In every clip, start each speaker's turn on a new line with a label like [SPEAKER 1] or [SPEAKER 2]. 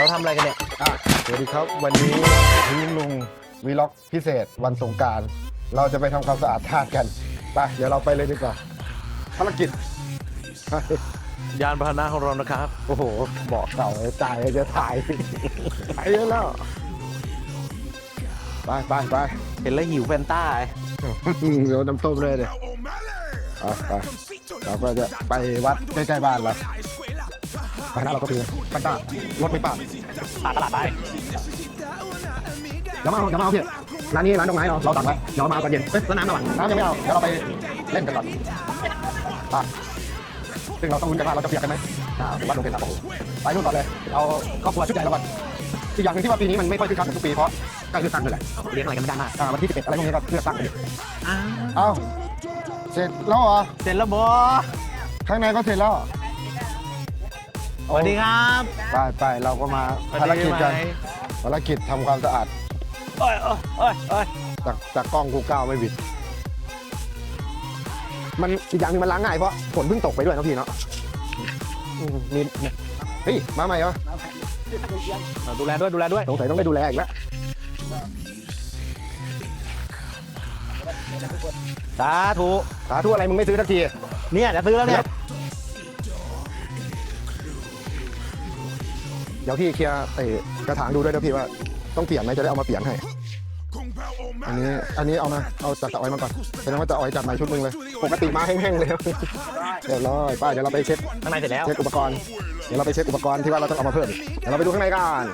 [SPEAKER 1] เราทำอะไรกันเนี่ย
[SPEAKER 2] อะสวัสดีครับ วันนี้ทีมลุงวีล็อกพิเศษวันสงกราร เราจะไปทำความสะอาดธาตุกันไปเดี๋ยวเราไปเลยดีกว่าภารกิจ
[SPEAKER 1] ยานพาหนะของเรานะครับ
[SPEAKER 2] โอ้โหบอกเก่าเลยจ่ายจะถ่ายไปแล้วไปไปไป
[SPEAKER 1] เห็นแล้วหิวแฟนต้าไอ้
[SPEAKER 2] เดี๋ยวน้ำต้มเลยเลยอะไปเราก็จะไปวัดใกล้ๆบ้านเรา ไปนะเราก็คือปันต้ารถไม่ป่า
[SPEAKER 1] ปาตลาดไป
[SPEAKER 2] เดี๋ยวมาเอาเดี๋ยวมาเอาพี่ร้านนี้ร้านดอกไม้เราเราสั่งไว้เดี๋ยวมาเอาตอนเย็นเฮ้ยแล้วน้ำเราอะน้ำยังไม่เอาเดี๋ยวเราไปเล่นกันก่อนไปซึ่งเราต้องลุ้นกันว่าเราจะเปียกกันไหมอ่าวัดลงเป็นครับผมไปนู่นก่อนเลย เอาครอบครัวชุดใหญ่เราก่อนอีกอย่างหนึงที่ว่าปีนี้มันไม่ค่อยคึกคักเหมือนทุกปีเพราะใกล้เลือกตั้งเลยแหละ
[SPEAKER 1] เลี้ยงอะไรกันไม่ได้มาก
[SPEAKER 2] อ่าวันที่11อะไรพวกนี้ก็เลือกตั้งกันอยู่
[SPEAKER 1] อ้าว
[SPEAKER 2] เอ้าเสร็จแล้วเหรอ
[SPEAKER 1] เสร็จแล้วบอ
[SPEAKER 2] ข้างในก็เสร็จแล้ว
[SPEAKER 1] สวัสดีครับ
[SPEAKER 2] ไปไปเราก็มาภารกิจกันภารกิจทำความสะอาด
[SPEAKER 1] โอ้ยโอ้ยโอ้ยโอ้ย
[SPEAKER 2] จากจากกล้องกูก้าวไม่บิด มันอีกอย่างหนึงมันล้างง่ายเพราะฝนเพิ่งตกไปด้วยนะพี่เนาะอืมนี่นี่เฮ้ยมาใหม่เหรอ
[SPEAKER 1] เอาดูแลด้วยดูแลด้วย
[SPEAKER 2] สงสัยต้องได้ดูแลอีกแล้ว
[SPEAKER 1] สาธุ
[SPEAKER 2] สาธุอะไรมึงไม่ซื้อสักที
[SPEAKER 1] เนี่ยจะซื้อแล้วเนี่ย
[SPEAKER 2] ดี๋ยวพี่เคลียร์ไอ้กระถางดูด้วยนะพี่ว่าต้องเปลี่ยนไหมจะได้เอามาเปลี่ยนให้ อันนี้อันนี้เอามาเอาจากตะออยมาก่อนแสดงว่าตะออยจัดใหม่ชุดหนึงเลยปกติมาแห้งๆเลยเรียบร้อยป้าเดี๋ยวเราไปเช็ค
[SPEAKER 1] ข้างในเสร็จแล้ว
[SPEAKER 2] เช็คอุปกรณ์เดี๋ยวเราไปเช็คอุปกรณ์ที่ว่าเราต้องเอามาเพิ่มเดี๋ยวเราไปดูข้างในกัน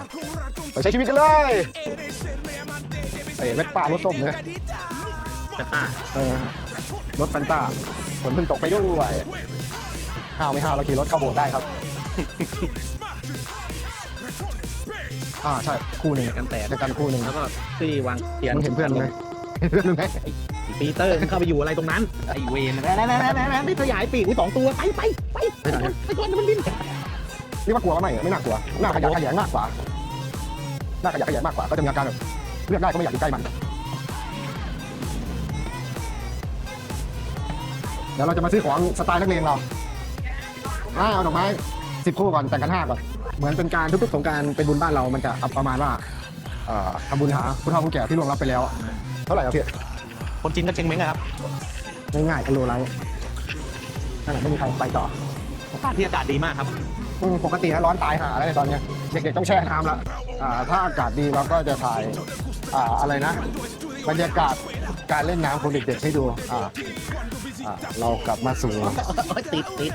[SPEAKER 2] ไปใช้ชีวิตกันเลยไอ้เวทป้ารถส้มเนี่ย
[SPEAKER 1] จะต้า
[SPEAKER 2] เออรถแฟนต้าฝนเพิ่งตกไปด้วยห้าวไม่ห้าวเราขี่รถเข้าโบสถ์ได้ครับ อ่าใช่คู่หนึ่ง
[SPEAKER 1] กันแตก
[SPEAKER 2] จะกันคู่หนึ่ง
[SPEAKER 1] แล้วก็ที่วางเทียน
[SPEAKER 2] มึงเห็นเพื่อนมึงไหมเห็นเพื่อนมึงไหม
[SPEAKER 1] ปีเตอร์มึงเข้าไปอยู่อะไรตรงนั้นไอเวนแน่แน่แน่แน่แน่ไม่ขยายปีกไว้สองตัวไปไปไปไปก่อนไปก่อนมันบิน
[SPEAKER 2] นี่ว่ากลัวว่าไม่ไม่น่ากลัวน่าขยะแขยงมากกว่าน่าขยะแขยงมากกว่าก็จะมีอาการแบบเลือกได้ก็ไม่อยากอยู่ใกล้มันเดี๋ยวเราจะมาซื้อของสไตล์นักเลงเราอ่าเอาดอกไม้สิบคู่ก่อนแต่งกันห้าก่อน เหมือนเป็นการทุกๆสงกรารเป็นบุญบ้านเรา มันจะเอาประมาณว่าเอ่อทำบุญหาผู้เฒ่าผู้แก่ที่ล่วงลับไปแล้ว เท่าไหร่ครับพี่
[SPEAKER 1] คนจีนก็เชงเม้งอะครับ
[SPEAKER 2] ง่ายๆกิโลละนั่นแหละไม่มีใครไปต่อ
[SPEAKER 1] สถานที่อากาศดีมากครับ
[SPEAKER 2] อืมปกตินะร้อนตายหาแล้วในตอนเนี้ยเด็กๆต้องแช่น้ำละอ่าถ้าอากาศดีเราก็จะถ่ายอ่าอะไรนะ บรรยากาศการเล่นน้ำของเด็กๆให้ดูอ่าอ่าเรากลับมาสู่
[SPEAKER 1] ติดติด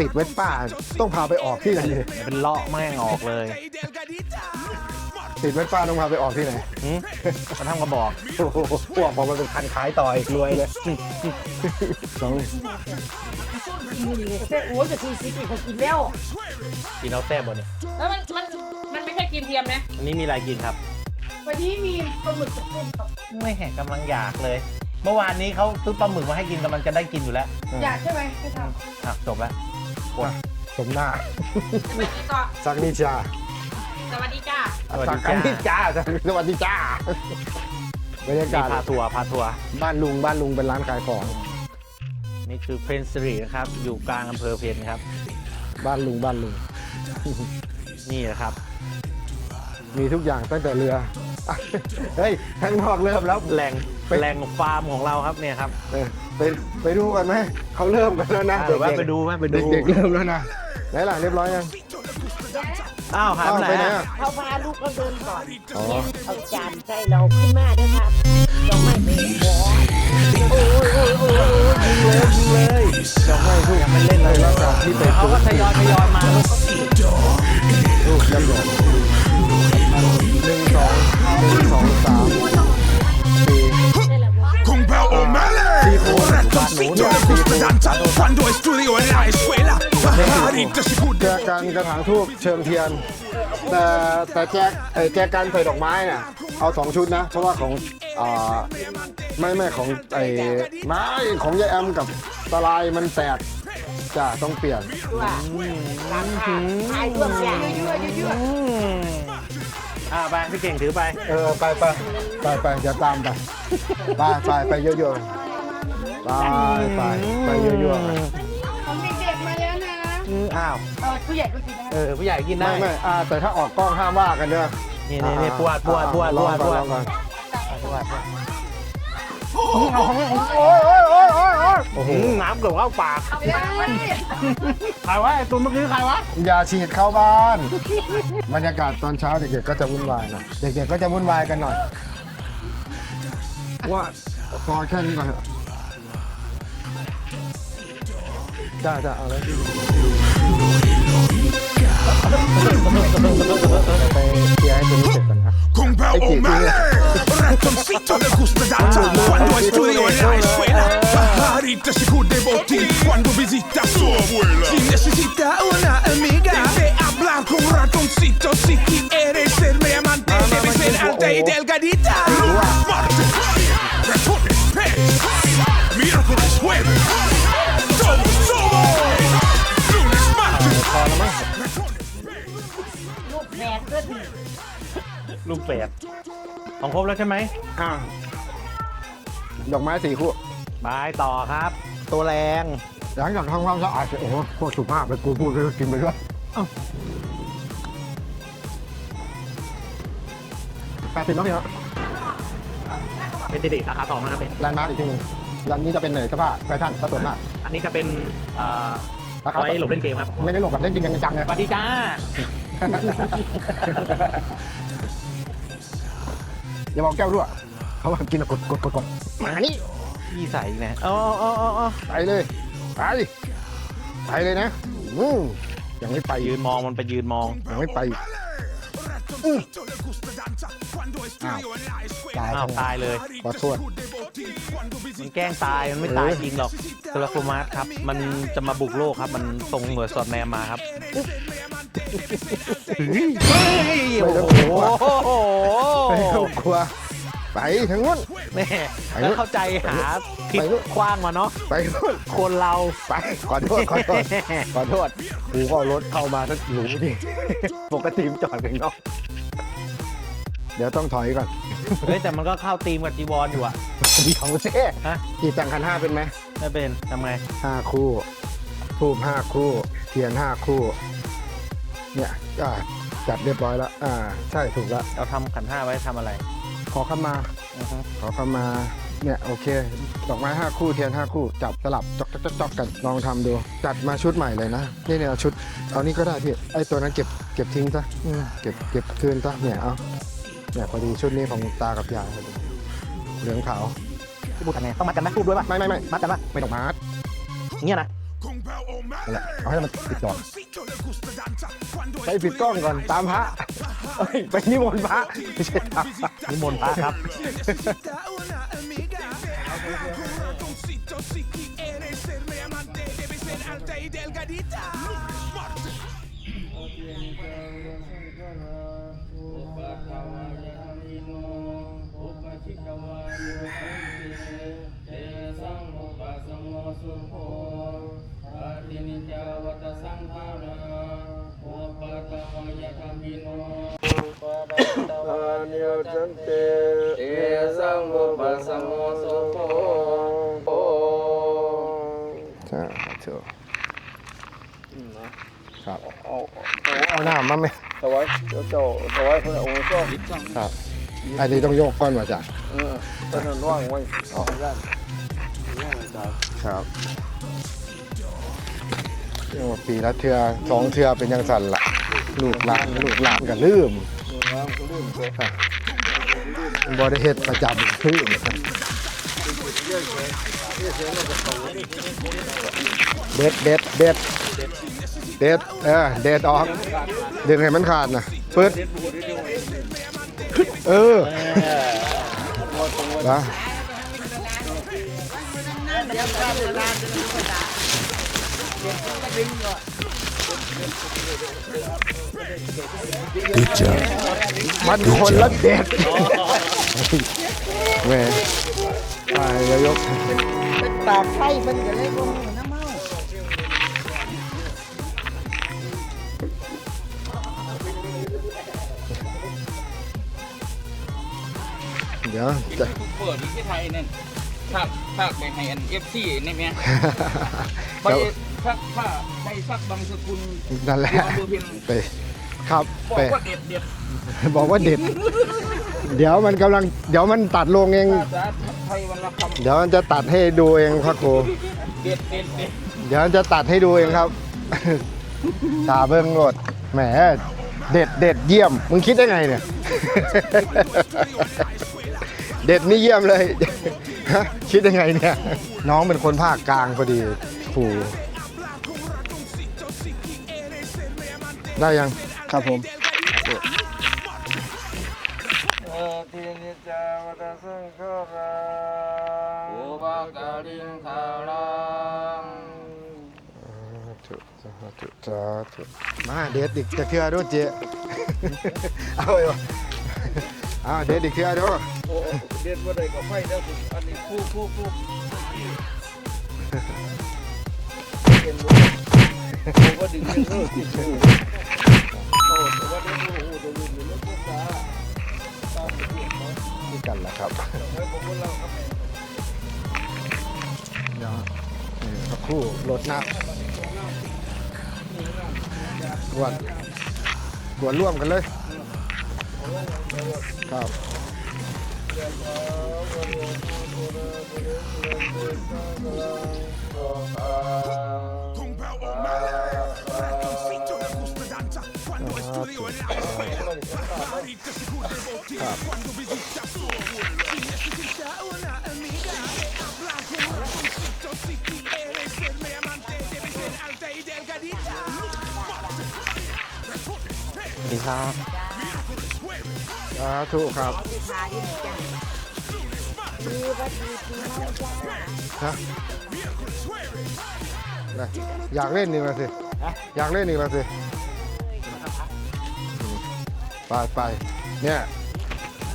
[SPEAKER 2] ติดเวสป้าต้องพาไปออกที่ไหนดี
[SPEAKER 1] เป็นเลาะแม่งออกเลย
[SPEAKER 2] ติดเวสป้าต้องพาไปออกที่ไหน
[SPEAKER 1] หืมมาทำกระบอก
[SPEAKER 2] โอ้โหพวกผมมันเป็นคันขายต่ออีกรวยเลยสอง
[SPEAKER 3] แต่โอ้ยจะสี่สิบปีเขากินแล้ว
[SPEAKER 1] กินเอาแซ่บบนเนี่ย
[SPEAKER 3] แล้วมันมันมันไม่ใช่กินเทียมนะ
[SPEAKER 1] อันนี้มีอะไรกินครับ
[SPEAKER 3] วันนี้มีปลาหมึกกับกุ้งครับ
[SPEAKER 1] ไม่แหกกำลังอยากเลย เมื่อวานนี้เขาซื้อปลาหมึกมาให้กินกำลังจะได้กินอยู่แล้ว
[SPEAKER 3] อยากใช่ไหมไม่ท
[SPEAKER 1] อะจบแล้ว
[SPEAKER 2] สมหน้าำ
[SPEAKER 3] สวัสดีก่อน
[SPEAKER 2] สักนิจา
[SPEAKER 3] สวัสดีจ้า
[SPEAKER 1] สวัส
[SPEAKER 2] สั
[SPEAKER 1] ดี
[SPEAKER 2] กนิ
[SPEAKER 1] จ้า
[SPEAKER 2] จาสวัสดีจ้าบรรยา
[SPEAKER 1] นี่
[SPEAKER 2] กาศ
[SPEAKER 1] พาทัวร์พาทัวร์
[SPEAKER 2] บ้านลุงบ้านลุงเป็นร้านขายของ
[SPEAKER 1] นี่คือเพนสตรีนะครับ อยู่กลางอำเภอเพนครับ
[SPEAKER 2] บ้านลุงบ้านลุง
[SPEAKER 1] นี่นะครับ
[SPEAKER 2] มีทุกอย่างตั้งแต่เรืออะ เฮ้ยข้างนอกเริ่มแล้ว
[SPEAKER 1] แหล่ง
[SPEAKER 2] ไป
[SPEAKER 1] แหล่งฟาร์มของเราครับเนี่ยครับ
[SPEAKER 2] เออไปไปดูกันไหมเขาเริ่มกันแล้วนะ
[SPEAKER 1] อะเดี๋ยวแวะไปดูแวะไปดู
[SPEAKER 2] เด็กๆเริ่มแล้วนะไหนล่ะเรียบร้อยยัง
[SPEAKER 1] อ้าวหายไป
[SPEAKER 2] อ้าว
[SPEAKER 1] ไหน
[SPEAKER 2] ไปไหน
[SPEAKER 1] อะ
[SPEAKER 2] อะ
[SPEAKER 4] เขาพาลูกเขาเดินก่อน
[SPEAKER 2] อ๋อ
[SPEAKER 4] เอาจานใส่เราขึ้นมาเด้อครับดอกไม้เป็นบอโอ้ยโอ้ยโอ้ยโอ้ยยิงเลยยิงเลย
[SPEAKER 2] ดอกไม้ทูก
[SPEAKER 1] ยังไม่เล่นเลย
[SPEAKER 2] แล้วก็ที่เป็น
[SPEAKER 1] เขาก็ทยอยทยอยมาลูกเขาขี่
[SPEAKER 2] ลูกยันหยดหนึ่งสองหนึ่ง สองสามสี่
[SPEAKER 5] Kung Pao O'Malley Ora confitto le competenza Quando è studio e la escuela Bahari
[SPEAKER 2] แจกันกระถางทูบเชิงเทียน แต่แต่แจกไอ้แจกันใส่ดอกไม้เนี่ยเอาสองชุดนะ เพราะว่าของอ่าไม่ไม่ของไอ้ไม้ของยายแอมกับตะลายมันแตกจ้าต้องเปลี่ยน
[SPEAKER 4] ว่าถ่ายร่วมอย่าง
[SPEAKER 1] อืมอ่าไปพี่เก่งถือไป
[SPEAKER 2] เออไปไปไปไปเดี๋ยวตามไปไปไปไปเยอะๆไปไปไปเยอะๆ
[SPEAKER 3] ของเด็กๆมาแล้วนะ
[SPEAKER 1] อืมข้าว
[SPEAKER 3] เออผู้ใหญ่ก็กินได้
[SPEAKER 1] เออผู้ใหญ่กินได้
[SPEAKER 2] ไม่ไม่อ่าแต่ถ้าออกกล้องห้ามว่ากันเด้อ
[SPEAKER 1] นี่นี่นี่ปวดปวดปวด
[SPEAKER 2] ล
[SPEAKER 1] ป
[SPEAKER 2] อง
[SPEAKER 1] วดป
[SPEAKER 2] ก่อ
[SPEAKER 1] วนด
[SPEAKER 2] ลองก่อน
[SPEAKER 1] ปวดปวด
[SPEAKER 2] โอ้ยโอ้ยโอ้ย โอ้ยโอ้ยโอ้ย
[SPEAKER 1] โอ้โหน้ำเกือบเข้าปาก
[SPEAKER 3] เอาไปวางไว้ดิ
[SPEAKER 1] ใครวะไอ้ตุนเมื่อกี้ใครวะ
[SPEAKER 2] อย่าฉีดเข้าบ้าน บรรยากาศตอนเช้าเด็กๆก็จะวุ่นวายหน่อยเด็กๆก็จะวุ่นวายกันหน่อยว่าพอแค่นี้ก่อนเถอะจ้าจ้าเอาเลยไปเคลียร์ให้ตัวนี้เสร็จก่อนครับ
[SPEAKER 5] con Bell O'Malley. Ratoncito le gusta cuando estudio en la escuela. Pajarita seguro de botín cuando visita a su abuela. Si necesita una amiga, debe hablar con ratoncito. Si quieres ser mi amante, debe ser alta y delgadita. Jueves. Lunes, martes.
[SPEAKER 2] ล้วมั้ง
[SPEAKER 4] ลูกแฝดก็ดี
[SPEAKER 1] ลูกแฝดของครบแล้วใช่ไหม
[SPEAKER 2] อ่าดอกไม้สี่คู่
[SPEAKER 1] บายต่อครับ ตัวแรง
[SPEAKER 2] หลังจากทำความสะอาดเสร็จโอ้โหโคตรสุภาพเลยกูพูดไปก็กินไปด้วยแปดสิบแล้วเนี่ย
[SPEAKER 1] เป็นเด็กๆราคาสองนะครับเป็น
[SPEAKER 2] แลนด์มาร์กอีกทีหนึงร้านนี้จะเป็นเหนื่อยเสื้อผ้าแฟชั่นซะส่วนมาก
[SPEAKER 1] อันนี้จะเป็นเอ่อ
[SPEAKER 2] ราคา
[SPEAKER 1] เอาไว้หลบเล่นเกมครับ
[SPEAKER 2] ไม่ได้หลบแบบเล่นจริงจังๆเลย
[SPEAKER 1] สวัสดีจ้า
[SPEAKER 2] อย่าบอกแก้วด้วยเขาว่ากินแล้วกดกดกดกดมานี่
[SPEAKER 1] พี่ใส่อีกนะอ๋ออ๋ออ๋ออ๋อ
[SPEAKER 2] ไปเลยไปไปเลยนะอืมยังไม่ไป
[SPEAKER 1] ยืนมองมันไปยืนมอง
[SPEAKER 2] ยังไม่ไป
[SPEAKER 5] Ratoncito le gusta danza Cuando estudio en la escuela
[SPEAKER 2] ตาย
[SPEAKER 1] อ้าวตายเลย
[SPEAKER 2] ขอโทษ
[SPEAKER 1] มันแกล้งตายมันไม่ตายจริงหรอกโทรโคมาสครับ มันจะมาบุกโลกครับ มันส่งหน่วยสอดแนมมาครับ เฮ้ยโอ้โห
[SPEAKER 2] ไปต้องกลัว ไปทางนู้น
[SPEAKER 1] แม่แล้วเข้าใจหาทิศกว้างมาเนาะ
[SPEAKER 2] ไปนู้น
[SPEAKER 1] คนเรา
[SPEAKER 2] ไปขอโทษขอโทษขอโทษกูก็เอารถเข้ามาสักหรูดิปกติมันจอดกันนอกเดี๋ยวต้องถอยก่อน
[SPEAKER 1] เฮ้ยแต่มันก็เข้าตีมกับจีวรอยู่อะ
[SPEAKER 2] เดี๋ยวเจ๊
[SPEAKER 1] ฮะ
[SPEAKER 2] กี่จังคันห้าเป็นไหม
[SPEAKER 1] ไม่เป็นทำไง
[SPEAKER 2] ห้าคู่ทูบห้าคู่ เทียนห้าคู่ เนี่ยอ่าจัดเรียบร้อยแล้ว อ่า ใช่ถูกแล้ว
[SPEAKER 1] เราทำขันห้าไว้ทำอะไร
[SPEAKER 2] ขอเข้ามา
[SPEAKER 1] อือฮึ
[SPEAKER 2] ขอเข้ามา เนี่ยโอเค ดอกไม้ห้าคู่เทียนห้าคู่ จับสลับจอกจอกจอกจอกกันลองทำดู จัดมาชุดใหม่เลยนะ นี่เนี่ยเอาชุด เอานี่ก็ได้พี่ ไอ้ตัวนั้นเก็บเก็บทิ้งซะอืมเก็บเก็บคืนซะเนี่ยเอาเนี่ยพอดีชุดนี้ของตากับยายพอดีเหลืองขาว
[SPEAKER 1] พี่บูทำไงต้องมัดกันไหมพูดด้วยป่ะ
[SPEAKER 2] ไม่ไม่ไม่
[SPEAKER 1] มัดกันป่ะ
[SPEAKER 2] ไม่ต้องมาร์ท
[SPEAKER 1] เงี้ยนะ
[SPEAKER 5] Con Pao
[SPEAKER 2] นั่นแหละ
[SPEAKER 5] O'Malley
[SPEAKER 2] เอาให้มันติดก่อน
[SPEAKER 5] Ratoncito le gusta danza Cuando
[SPEAKER 2] ไปปิดกล้องก่อนตามพระเอ้ยไปนิมนต์พระไม่ใช่พระ
[SPEAKER 1] นิมนต์พระครับ
[SPEAKER 5] necesita una amiga Habla con ratoncito si quieres ser mi amante Debe ser alta y delgadita Lunes, martes
[SPEAKER 6] เอสังมุปัสสโมสุโภโอ
[SPEAKER 2] ใช่เชื่อครับเอาเอาหน้ามาไหม
[SPEAKER 6] ถวายเจ้าเจ้าถวายพระองค์เจ้า
[SPEAKER 2] ครับอันนี้ต้องโยกก้อนมาจ้ะ
[SPEAKER 6] เออตอนนั้นว่างไว้
[SPEAKER 2] อ๋อ
[SPEAKER 6] ด้าน
[SPEAKER 2] ครับเรียกว่า ปีละเทือสองเทือเป็นยังสั่นละลูกหลานลูกหลานก็ลืมบริเฮ็ดประจำลืมเด็ดเด็ดเด็ดเด็ดเออเด็ดออกดึงให้มันขาดนะปึ๊ดเออนะ มันคนละเด็ดแหม่ตายแล้วยก
[SPEAKER 4] ปากไข่มันก็เลยบ่หูน้ำเมา
[SPEAKER 2] เดี๋ยวจะ
[SPEAKER 6] เปิดที่ไทยนั่นภาคภาคไปให้อันเอฟซีนี่แม่ ไป
[SPEAKER 2] เดี๋ยว
[SPEAKER 6] ภาคภาคไปสักบางสกุล
[SPEAKER 2] นั่นแหละ
[SPEAKER 6] อำเภอเพียง
[SPEAKER 2] ไปครับ
[SPEAKER 6] บอก
[SPEAKER 2] ไป
[SPEAKER 6] ว่าเด็ดเด็ด
[SPEAKER 2] บอกว่าเด็ด เดี๋ยวมันกำลัง เดี๋ยวมันตัดลงเอง
[SPEAKER 6] ภาษาไทยวันละคำ
[SPEAKER 2] เดี๋ยวมันจะตัดให้ดูเองพระครู
[SPEAKER 6] เด็ดเด็ดเด็ด
[SPEAKER 2] เดี๋ยวมันจะตัดให้ดูเองครับ ตาเบิ้งโหลดแหม เด็ดเด็ดเยี่ยม มึงคิดได้ไงเนี่ย เด็ดนี่เยี่ยมเลย ฮะคิดยังไงเนี่ย น้องเป็นคนภาคกลางพอดีผู ได้ยังครับผม
[SPEAKER 6] เออทีนิจาวัตสังขารอุปการิงคารัง
[SPEAKER 2] มาเด็ดอีกจะเทือด้วยเจ๊เอาไปวะเอาเด็ดอีกเทือด้วย
[SPEAKER 6] โอ้เด็ดว่าใดก็ไฟแล้วคุณอันนี้คู่คู่คู่เป็นว่า ผมว่าดึงเรื่องเลิกติดคู่โอ้แต่ว่าได้ดูโอ้ตัวนี้มันไม่ภาษาตามที่เขา
[SPEAKER 2] นี่กันแหละครับ
[SPEAKER 6] ให้ผมว่าเราครับ
[SPEAKER 2] เดี๋ยวสักครู่รถน้ำบวชบวชร่วมกันเลย ครับ
[SPEAKER 1] ครับ
[SPEAKER 2] สาธุครับ
[SPEAKER 4] ทาอยู่จ้ะมีวัดดีปีเมาจ้า
[SPEAKER 2] ฮะได้อยากเล่นนี่มาสิอยากเล่นนี่มาสิไปไปเนี่ย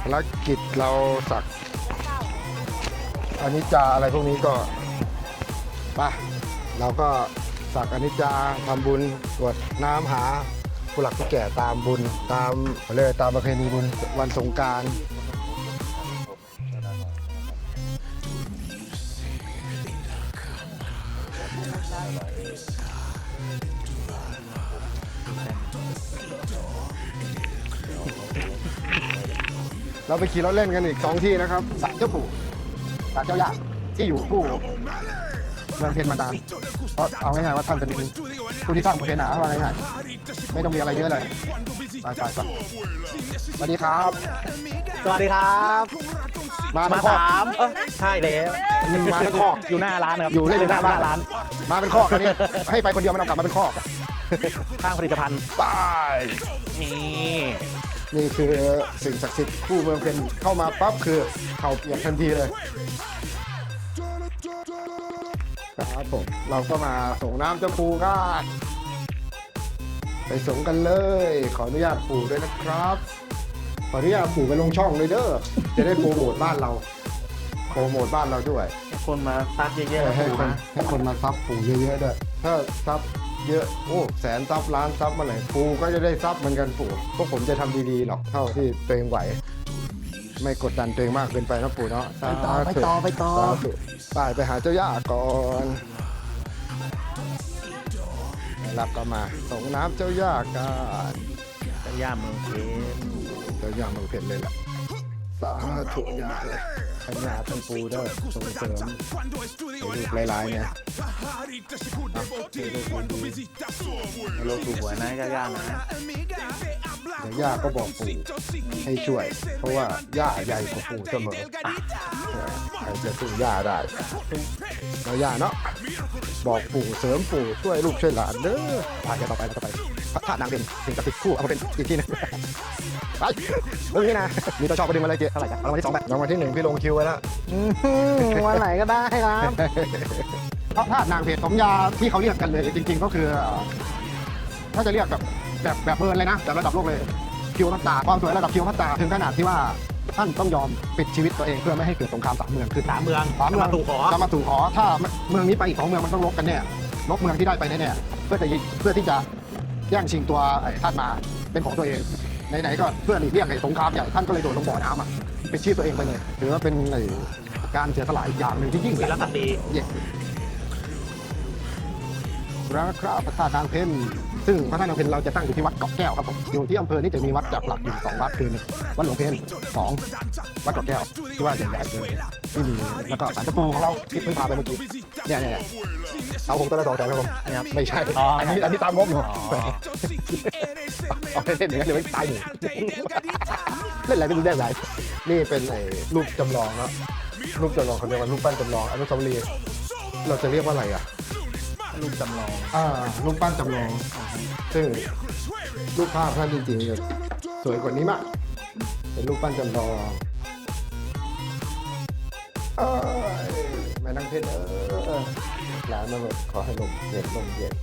[SPEAKER 2] ภารกิจเราสักอนิจจาอะไรพวกนี้ก็ไปเราก็สักอนิจจาทำบุญกรวดน้ำหา ผู้หลักผู้แก่ตามบุญ ตามเขาเรียกอะไรตามประเพณีบุญวันสงกราร เราไปขี่รถเล่นกันอีกสองที่นะครับศาลเจ้าปู่ศาลเจ้าย่าที่อยู่คู่ เมืองเพนมานานเพราะเอาง่ายๆว่าท่านเป็นผู้ที่สร้างประเพณีว่าง่ายๆไม่ต้องมีอะไรเยอะเลยไปไปไปสวัสดีครับ
[SPEAKER 1] สวัสดีครับ
[SPEAKER 2] มา
[SPEAKER 1] มา
[SPEAKER 2] เป็นคอก
[SPEAKER 1] ถามเออใช่แล้ว
[SPEAKER 2] มาเป็นคอก
[SPEAKER 1] อยู่หน้าร้านนะครับ
[SPEAKER 2] อยู่เล่นอยู่หน้าบ้าน
[SPEAKER 1] ร้าน
[SPEAKER 2] มาเป็นคอกอันนี้ให้ไปคนเดียวมันเอากลับมาเป็นคอก
[SPEAKER 1] ข้างผลิตภัณฑ์
[SPEAKER 2] ไป
[SPEAKER 1] นี่
[SPEAKER 2] นี่คือสิ่งศักดิ์สิทธิ์คู่เมืองเพนเข้ามาปั๊บคือเข่าเปียกทันทีเลย ครับผมเราก็มาส่งน้ำเจ้าปูกันไปส่งกันเลย ขออนุญาตปู่ด้วยนะครับ ขออนุญาตปู่ไปลงช่องเลยเด้อจะได้โปรโมทบ้านเราโปรโมทบ้านเราด้วย
[SPEAKER 1] คนมาซัดเยอะๆนะ
[SPEAKER 2] ให้
[SPEAKER 1] ปู่
[SPEAKER 2] คน
[SPEAKER 1] นะ
[SPEAKER 2] ให้คนมาซับปู่เยอะๆด้วยถ้าซับเยอะโอ้แสนซับล้านซับเมื่อไหร่ปู่ก็จะได้ซับเหมือนกันปู่พวกผมจะทำดีๆหรอกเท่าที่ตัวเองไหว ไม่กดดันตัวเองมากเกินไปนะปู่เนาะ
[SPEAKER 1] ไปต่อไปต่อไปต่อ
[SPEAKER 2] สาธุไปไปหาเจ้าย่าก่อนแล้วก็มาส่งน้ำเจ้าย่ากัน
[SPEAKER 1] เป็นย่าเมืองเพชร
[SPEAKER 2] เจ้าย่าเมืองเพชรเลยล่ะสาธุย่าเลยทั้งย่าทั้งปูเด้อส่งเสริมให้ลูกหลายๆเนี่ย
[SPEAKER 1] โลกถูกหวยนะย่าๆนะ
[SPEAKER 2] เดี๋ยวย่าก็บอกปู่ให้ช่วย เพราะว่าย่าใหญ่กว่าปู่เสมอใครจะสู้ย่าได้แล้วย่าเนาะบอกปู่เสริมปู่ช่วยลูกช่วยหลานเด้อพาแกต่อไปต่อไปพระธาตุนางเป็นสิ่งศักดิ์สิทธิ์คู่เอามาเป็นอีกทีหนึงไปเรื่องนี้นะมีตัวชอบประเด็นมาเลยเจ๊เท่าไหร่จ้ะรางวัลที่สองแบบรางวัลที่หนึ่งพี่ลงคิวไว้แล้ว
[SPEAKER 1] วันไหนก็ได้ครับ
[SPEAKER 2] พระธาตุนางเพชรสมยาที่เขาเรียกกันเลย จริง ๆ ก็คือถ้าจะเรียกแบบแบบแบบเบิร์นเลยนะแบบระดับโลกเลยคิวพัตตาความสวยระดับคิวพัตตาถึงขนาดที่ว่าท่านต้องยอมปิดชีวิตตัวเองเพื่อไม่ให้เกิดสงครามสามเมืองคือ
[SPEAKER 1] สามเมือง
[SPEAKER 2] สามเมือง
[SPEAKER 1] มาตู่ขอ
[SPEAKER 2] จะมาตู่ขอถ้าเมืองนี้ไปอีกสองเมืองมันต้องลบกันแน่ลบเมืองที่ได้ไปแน่ๆเพื่อจะยิเพื่อที่จะแย่งชิงตัวไอ้ท่านมาเป็นของตัวเองไหนๆก็เพื่อหลีกเลี่ยงไอ้สงครามใหญ่ท่านก็เลยโดดลงบ่อน้ำอะ เป็นชีพตัวเองไปเลยถือว่าเป็นไอ้การเสียสละอีกอย่างหนึ่งที่ยิ่งให
[SPEAKER 1] วี
[SPEAKER 2] ญ่
[SPEAKER 1] รศักดิ์ดี
[SPEAKER 2] เย่แล้วครับพระธาตุนางเพนซึ่งพระธาตุนางเพนเราจะตั้งอยู่ที่วัดเกาะแก้วครับผมอยู่ที่อำเภอนี่จะมีวัดจากหลักอยู่สองวัดคือหนึ่งวัดหลวงเพนสองวัดเกาะแก้วที่ว่าใหญ่ๆเลยที่มีแล้วก็ศาลเจ้าปู่ของเราที่เพิ่งพาไปเมื่อกี้เนี่ยเนี่ยเนี่ยเอาผมตัวละสองแสนครับผมไม่ใช่อันนี้อันนี้ตามงบอยู่เอาเล่นอย่างนั้นเดี๋ยวไม่ตายหนึ่งเล่นอะไรไม่รู้เรื่องอะไรนี่เป็นไอ้รูปจำลองครับรูปจำลองเขาเรียกว่ารูปปั้นจำลองอนุสาวรีย์เราจะเรียกว่าอะไรอะ
[SPEAKER 1] รูปจำลอง
[SPEAKER 2] อ่ารูปปั้นจำลอง ซึ่งรูปภาพท่านจริงๆจะสวยกว่านี้มาก เป็นรูปปั้นจำลองเอ้ยแม่นังเพชรเออหลานมาแบบขอให้ลมเย็นลมเย็น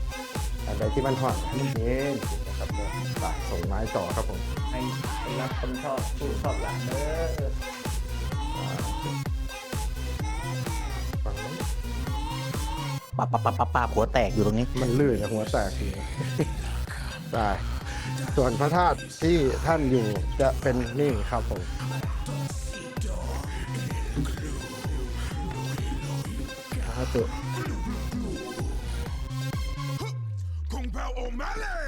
[SPEAKER 2] อันใดที่มันหอนให้มันเย็นนะครับเนี่ยฝากส่งไม้ต่อครับผม
[SPEAKER 6] ให้คนรักคนชอบผู้ชอบหลานเด้อ
[SPEAKER 1] ปับปับปับปับปับหัวแตกอยู่ตรงนี้
[SPEAKER 2] มันลื่นอะหัวแตกทีได้ส่วนพระธาตุที่ท่านอยู่จะเป็นนี่ครับผม พระตุ
[SPEAKER 5] Con Pao O'Malley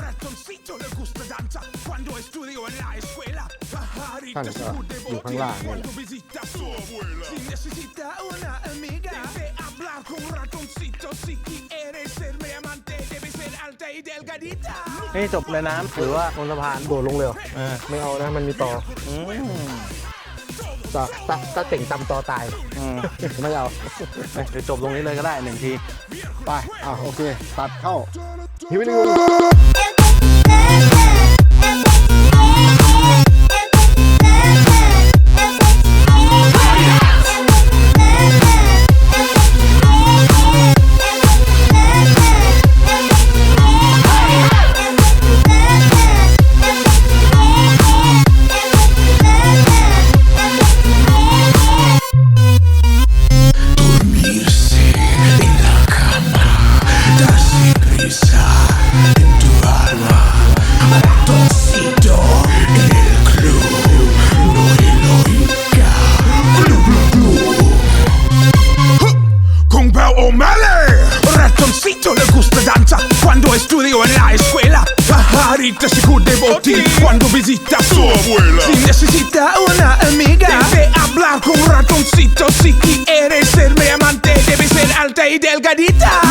[SPEAKER 5] Ratoncito le gusta danza Cuando estudio en la escuela Pajarita
[SPEAKER 2] Hansa,
[SPEAKER 5] se jude
[SPEAKER 2] อยู่ข้างล่างนี่แหละ
[SPEAKER 5] Cuando visita su abuela Si necesita una amiga Debe hablar con ratoncito Si quiere ser mi amante Debe ser alta y delgadita
[SPEAKER 1] นี่จบเลยน้ำหรือว่าบนสะพาน
[SPEAKER 2] โดดลงเลยเหรอ
[SPEAKER 1] เออ
[SPEAKER 2] ไม่เอานะมันมีต่อ
[SPEAKER 1] อืม
[SPEAKER 2] ตาตาตาเต่งจำต่อตาย
[SPEAKER 1] อืม
[SPEAKER 2] ไม่เอา
[SPEAKER 1] เอ้ยเดี๋ยวจบตรงนี้เลยก็ได้หนึ่งที
[SPEAKER 2] ไปอะโอเค ตัดเข้าฮิวิลิว
[SPEAKER 5] Con alta